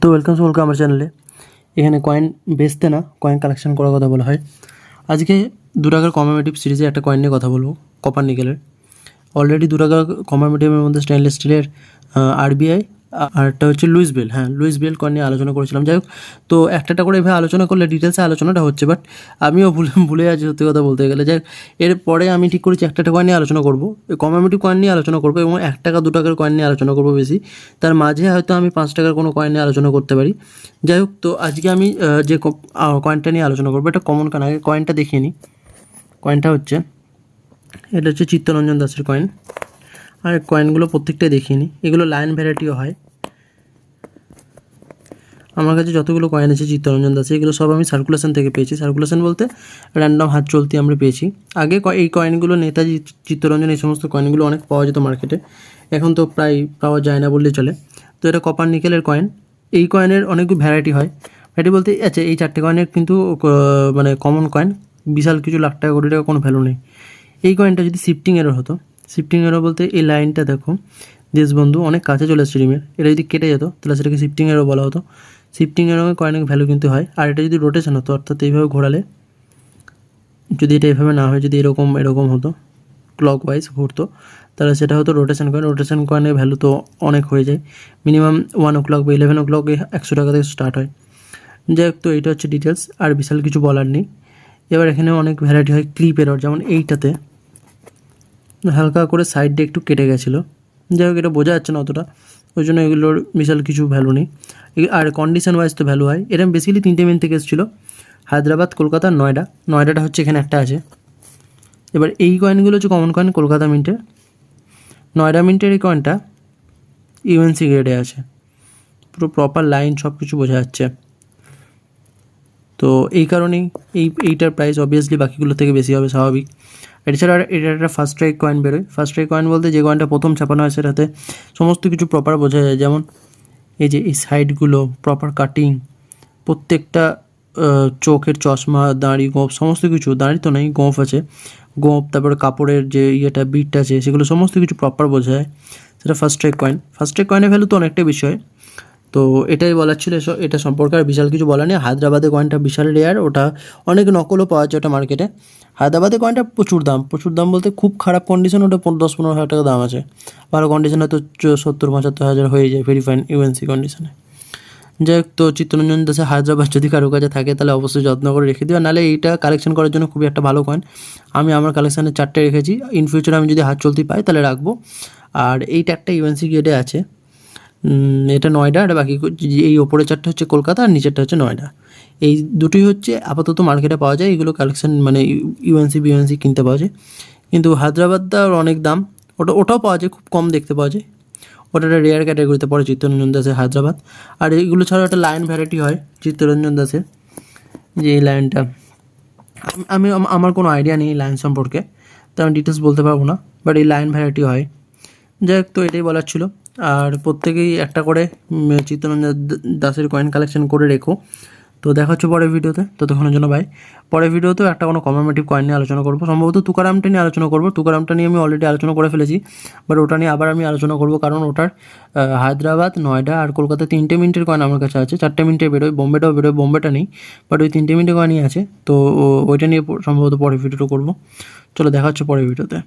তো welcome welcome আমার চ্যানেলে এখানে কয়েন বেচতে না কয়েন কালেকশন করার কথা বলা হয়। আজকে দু টাকার কমেমেটিভ সিরিজে একটা কয়েন নিয়ে কথা বলব কপার নিকেলের অলরেডি দুরাগার কমেমেটিভের মধ্যে স্টেনলেস স্টিলের আরবিআই আর একটা হচ্ছে লুইস বেল হ্যাঁ লুইস বেল কয়েন নিয়ে আলোচনা করেছিলাম। যাই হোক, তো একটা করে এভাবে আলোচনা করলে ডিটেলসে আলোচনাটা হচ্ছে বাট আমিও ভুলে ভুলে আছি সত্যি কথা বলতে গেলে। যাই এরপরে আমি ঠিক করেছি একটা কয়েন নিয়ে আলোচনা করব কমেমেটিভ কয়েন নিয়ে আলোচনা করব এবং এক টাকা, দু টাকার কয়েন নিয়ে আলোচনা করব বেশি। তার মাঝে হয়তো আমি পাঁচ টাকার কোনো কয়েন নিয়ে আলোচনা করতে পারি। যাই হোক, তো আজকে আমি যে কয়েনটা নিয়ে আলোচনা করব, এটা কমন কান আগে কয়েনটা দেখিয়ে নিই কয়েনটা হচ্ছে, এটা হচ্ছে চিত্তরঞ্জন দাসের কয়েন আর কয়েনগুলো প্রত্যেকটাই দেখিয়ে নিই এগুলো লাইন ভ্যারাইটিও হয়। আমার কাছে যতগুলো কয়েন আছে, চিত্তরঞ্জন দাসে, এগুলো সব আমি সার্কুলেশন থেকে পেয়েছি। সার্কুলেশন বলতে র্যান্ডম হাত চলতি আমরা পেয়েছি। আগে এই কয়েনগুলো নেতাজি, চিত্তরঞ্জন এই সমস্ত কয়েনগুলো অনেক পাওয়া যেত মার্কেটে এখন তো প্রায় পাওয়া যায় না বললে চলে। তো এটা কপার নিকেলের কয়েন এই কয়েনের অনেকগুলো ভ্যারাইটি হয়। ভ্যারাইটি বলতে আচ্ছা এই চারটে কয়েনের কিন্তু মানে কমন কয়েন বিশাল কিছু লাখ টাকা, কোটি টাকা কোনো ভ্যালু নেই। এই কয়েনটা যদি শিফটিং এরও হতো শিফটিং এরও বলতে এই লাইনটা দেখো। দেশবন্ধু অনেক কাছে চলে আসছে রিমের। এটা যদি কেটে যেত, তাহলে সেটাকে শিফটিং এরও বলা হতো। শিফটিং এরও কয়েনের ভ্যালু কিন্তু হয়। আর এটা যদি রোটেশন হতো, অর্থাৎ এইভাবে ঘোরালে, যদি এটা এভাবে না হয়, যদি এরকম এরকম হতো ক্লক ওয়াইজ ঘুরতো, তাহলে সেটা হতো রোটেশন কয়েন রোটেশন কয়েনের ভ্যালু তো অনেক হয়ে যায়। মিনিমাম ওয়ান ও ক্লক বা ইলেভেন ও ক্লক একশো টাকা থেকে স্টার্ট হয়। যাই হোক তো এইটা হচ্ছে ডিটেলস আর বিশাল কিছু বলার নেই। এবার এখানে অনেক ভ্যারাইটি হয় ক্লিপের যেমন এইটাতে। হালকা করে সাইড দিয়ে একটু কেটে গেছিল। যাই হোক, এটা বোঝা যাচ্ছে না অতটা। ওই জন্য এগুলোর বিশাল কিছু ভ্যালু নেই। আর কন্ডিশন ওয়াইজ তো ভ্যালু হয়। এরকম বেসিক্যালি তিনটে মেন থেকে এসেছিল। হায়দ্রাবাদ, কলকাতা, নয়ডা। নয়ডাটা হচ্ছে এখানে একটা আছে। এবার এই কয়েনগুলো হচ্ছে কমন কয়েন কলকাতা মিন্টের নয়ডা মিন্টের এই কয়েনটা ইউএনসি গ্রেডে আছে। পুরো প্রপার লাইন সব কিছু বোঝা যাচ্ছে। তো এই কারণেই এই, এইটার প্রাইস অবভিয়াসলি বাকিগুলো থেকে বেশি হবে, স্বাভাবিক। এছাড়া এটা একটা ফার্স্ট ট্রাইক কয়েন বেরোয়। ফার্স্ট ট্রাইক কয়েন বলতে যে কয়েনটা প্রথম ছাপানো হয় সেটাতে সমস্ত কিছু প্রপার বোঝা যায়। যেমন এই যে এই সাইডগুলো প্রপার কাটিং প্রত্যেকটা চোখের চশমা, দাঁড়ি, গোঁফ, সমস্ত কিছু, দাঁড়ি তো নেই, গোঁফ আছে। গোঁফ, তারপরে কাপড়ের যে ইয়েটা বিটটা আছে, সেগুলো সমস্ত কিছু প্রপার বোঝা যায়। সেটা first strike coin first strike কয়েনের ভ্যালু তো অনেকটাই বেশি হয়। তো এটাই বলার ছিল। এটা সম্পর্কে আর বিশাল কিছু বলা নেই। হায়দ্রাবাদে কয়েনটা বিশাল রেয়ার ওটা অনেক নকলও পাওয়া যায় ওটা মার্কেটে হায়দ্রাবাদে কয়েনটা প্রচুর দাম। প্রচুর দাম বলতে খুব খারাপ কন্ডিশন ওটা দশ, পনেরো হাজার টাকা দাম আছে। ভালো কন্ডিশন হয়তো সত্তর, পঁচাত্তর হাজার হয়ে যায় ভেরি ফাইন ইউএনসি কন্ডিশনে যাই হোক, তো চিত্তরঞ্জন দাসে হায়দ্রাবাদ যদি কারও কাছে থাকে, তাহলে অবশ্যই যত্ন করে রেখে দিও। নাহলে এইটা কালেকশন করার জন্য খুবই একটা ভালো কয়েন আমি আমার কালেকশানে চারটে রেখেছি। ইন ফিউচার আমি যদি হাত চলতি পাই, তাহলে রাখব। আর এইটা একটা ইউএনসি গেটে আছে। এটা নয়ডা আর বাকি এই ওপরের চারটা হচ্ছে কলকাতা আর নিচেরটা হচ্ছে নয়ডা। এই দুটোই হচ্ছে আপাতত মার্কেটে পাওয়া যায়, এগুলো কালেকশন মানে ইউএনসি বিউএনসি কিনতে পাওয়া যায়। কিন্তু হায়দ্রাবাদটার অনেক দাম। ওটা, ওটাও পাওয়া যায়, খুব কম দেখতে পাওয়া যায়। ওটা একটা রেয়ার ক্যাটাগরিতে পড়ে চিত্তরঞ্জন দাসের হায়দ্রাবাদ। আর এইগুলো ছাড়াও একটা লাইন ভ্যারাইটি হয় চিত্তরঞ্জন দাসের, যে এই লাইনটা আমি আমার কোনো আইডিয়া নেই লাইন সম্পর্কে, তো আমি ডিটেলস বলতে পারব না বাট এই লাইন ভ্যারাইটি হয়। যাই হোক, তো এটাই বলার ছিল। আর প্রত্যেকেই একটা করে চিত্তরঞ্জন দাসের কয়েন কালেকশন করে রেখো। তো দেখা হচ্ছে পরের ভিডিওতে। ততক্ষণের জন্য ভাই পরের ভিডিওতেও একটা কোনো কমেমেটিভ কয়েন নিয়ে আলোচনা করব। সম্ভবত তুকারামটা নিয়ে আলোচনা করব। তুকারামটা নিয়ে আমি অলরেডি আলোচনা করে ফেলেছি। বাট ওটা নিয়ে আবার আমি আলোচনা করব। কারণ ওটার হায়দ্রাবাদ, নয়ডা আর কলকাতা তিনটে মিনিটের কয়েন আমার কাছে আছে। চারটে মিনিটে বেরোয়, বোম্বেটাও বেরোয়, বোম্বেটা নেই। বাট ওই তিনটে মিনিটের কয়েনই আছে। তো ওইটা নিয়ে সম্ভবত পরের ভিডিওটা করব। চলো দেখা হচ্ছে পরের ভিডিওতে।